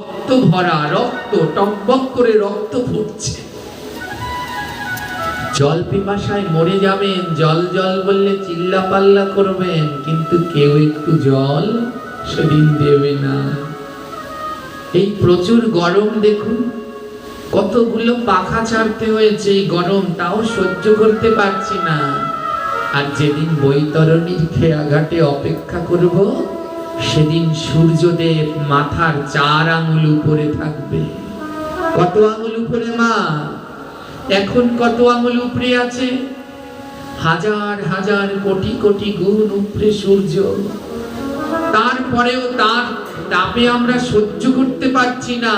রক্ত ভরা, রক্ত টকবক করে রক্ত ফুটছে। জল পিপাসায় মরে যাবেন, জল জল বললে চিল্লা পাল্লা করবেন, কিন্তু কেউ একটু জল সেদিন দেবে না। এই প্রচুর গরম দেখুন, কতগুলো পাখা ছাড়তে হয়েছে এই গরম, তাও সহ্য করতে পারছি না। আর যেদিন বৈতরণীর খেয়াঘাটে অপেক্ষা করব সেদিন সূর্যদেব মাথার চার আঙুল উপরে থাকবে। কত আঙুল উপরে, মা? এখন কত আঙুল উপরে আছে? হাজার হাজার কোটি কোটি গুণ উপরে সূর্য। তারপরেও তার তাপে আমরা সহ্য করতে পারছি না।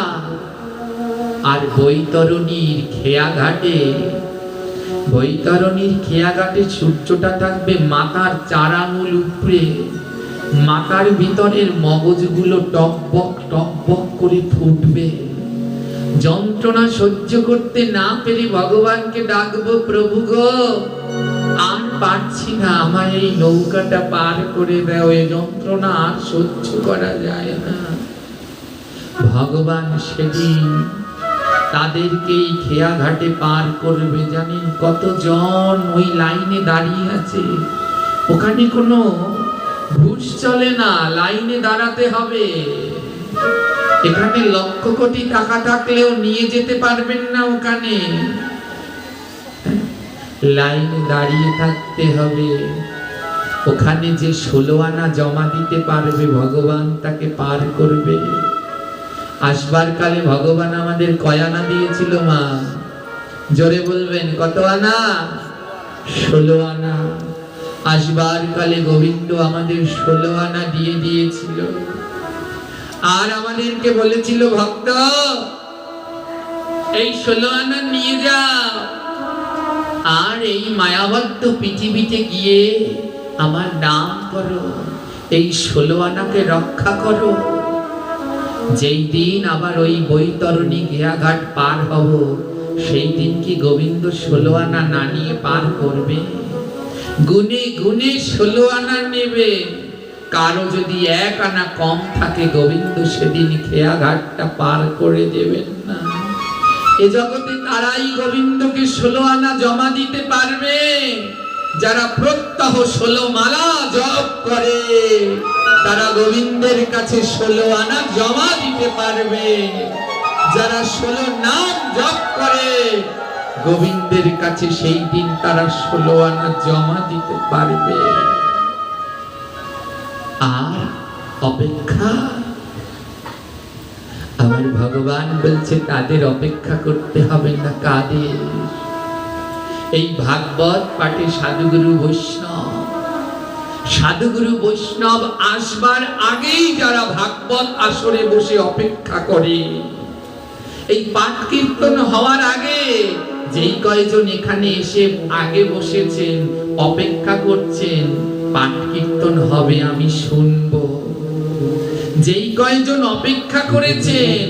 আর বৈতরণীর খেয়া ঘাটে বৈতরণীর খেয়া ঘাটে সূর্যটা থাকবে মাথার চার আঙুল উপরে। মাথার ভিতরের মগজগুলো টকবক টকবক করে ফুটবে। যন্ত্রণা সহ্য করতে না পেরে ভগবানকে ডাকবো, প্রভু গো আর পারছি না। আমার এই নৌকাটা পার করে দাও। এই যন্ত্রণা আর সহ্য করা যায় না। ভগবান সেদিন তাদেরকে এই খেয়া ঘাটে পার করবে। জানেন কতজন ওই লাইনে দাঁড়িয়ে আছে? ওখানে কোনো ঘুষ চলে না, লাইনে দাঁড়াতে হবে। এখানে লক্ষ কোটি টাকা থাকলেও নিয়ে যেতে পারবেন না ওখানে। লাইনে দাঁড়িয়ে থাকতে হবে। ওখানে যে ষোলো আনা জমা দিতে পারবে, ভগবান তাকে পার করবে। আসবার কালে ভগবান আমাদের কয়ানা দিয়েছিল, মা? জোরে বলবেন, কত আনা? ষোলো আনা। আসবার কালে গোবিন্দ আমাদের ষোলো আনা দিয়ে দিয়েছিল। আর আমাদেরকে বলেছিল, ভক্ত, এই ষোলো আনা নিয়ে যাও। আর এই মায়াবদ্ধ পৃথিবীতে গিয়ে আমার নাম করো, এই ষোলো আনাকে রক্ষা করো। যেই দিন আবার ওই বৈতরণী ঘেয়াঘাট পার হব, সেই দিন কি গোবিন্দ ষোলো আনা না নিয়ে পার করবে? গুনে গুনে ষোলো আনা নেবে। কারও যদি এক আনা কম থাকে, গোবিন্দ সেদিন খেয়া ঘাটটা পার করে দেবেন না। এ জগতে তারাই গোবিন্দকে ষোলো আনা জমা দিতে পারবে। যারা প্রত্যহ ষোলো মালা জপ করে, তারা গোবিন্দের কাছে ষোলো আনা জমা দিতে পারবে। যারা ষোলো নাম জপ করে গোবিন্দের কাছে সেই দিন তারা ষোলো আনা জমা দিতে পারবে। আর অপেক্ষা? আমার ভগবান বলছে, তাদের অপেক্ষা করতে হবে না কাদের। এই ভাগবত পাঠে সাধুগুরু বৈষ্ণব সাধুগুরু বৈষ্ণব আসবার আগেই যারা ভাগবত আসরে বসে অপেক্ষা করে এই পাঠ কীর্তন হওয়ার আগে যেই কয়জন এখানে এসে আগে বসেছেন, অপেক্ষা করছেন, পাঠ কীর্তন হবে আমি শুনব। যেই কয়জন অপেক্ষা করেছেন,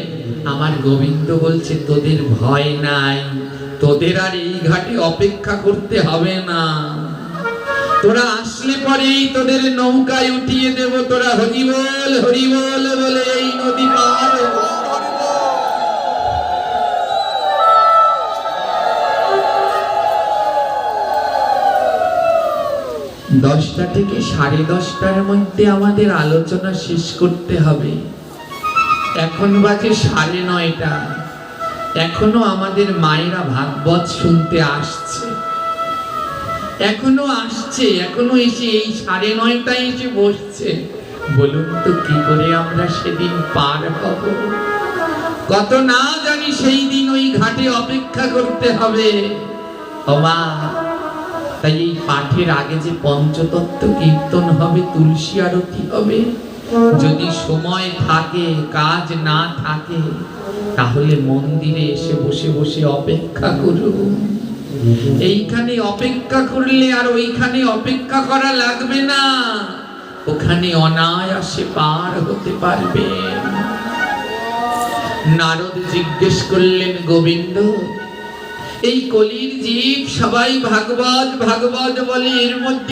আমার গোবিন্দ বলছে, তোদের ভয় নাই, তোদের আর এই ঘাটে অপেক্ষা করতে হবে না। তোরা আসলে পরেই তোদের নৌকায় উঠিয়ে দেব, তোরা হরিবল হরিবল বলে এই নদী পার দশটা থেকে সাড়ে দশটার মধ্যে আমাদের আলোচনা শেষ করতে হবে। এখন বাজে সাড়ে নয়টা। এখনও আমাদের মায়েরা ভাগবত শুনতে আসছে। এখনও আসছে, এখনও এসে এই সাড়ে নয়টায় এসে বসছে। বলুন তো কি করে আমরা সেদিন পার হব? কত না জানি সেই দিন ওই ঘাটে অপেক্ষা করতে হবে। ও মা তাই এই পাঠের আগে যে পঞ্চতত্ত্ব কীর্তন হবে, তুলসী আরতি হবে, যদি সময় থাকে, কাজ না থাকে, তাহলে মন্দিরে এসে বসে বসে অপেক্ষা করুন। এইখানে অপেক্ষা করলে আর ওইখানে অপেক্ষা করা লাগবে না। ওখানে অনায়াসে পার হতে পারবে নারদ জিজ্ঞেস করলেন, গোবিন্দ এই কলির জীব সবাই ভাগবত ভাগবত বলে এর মধ্যে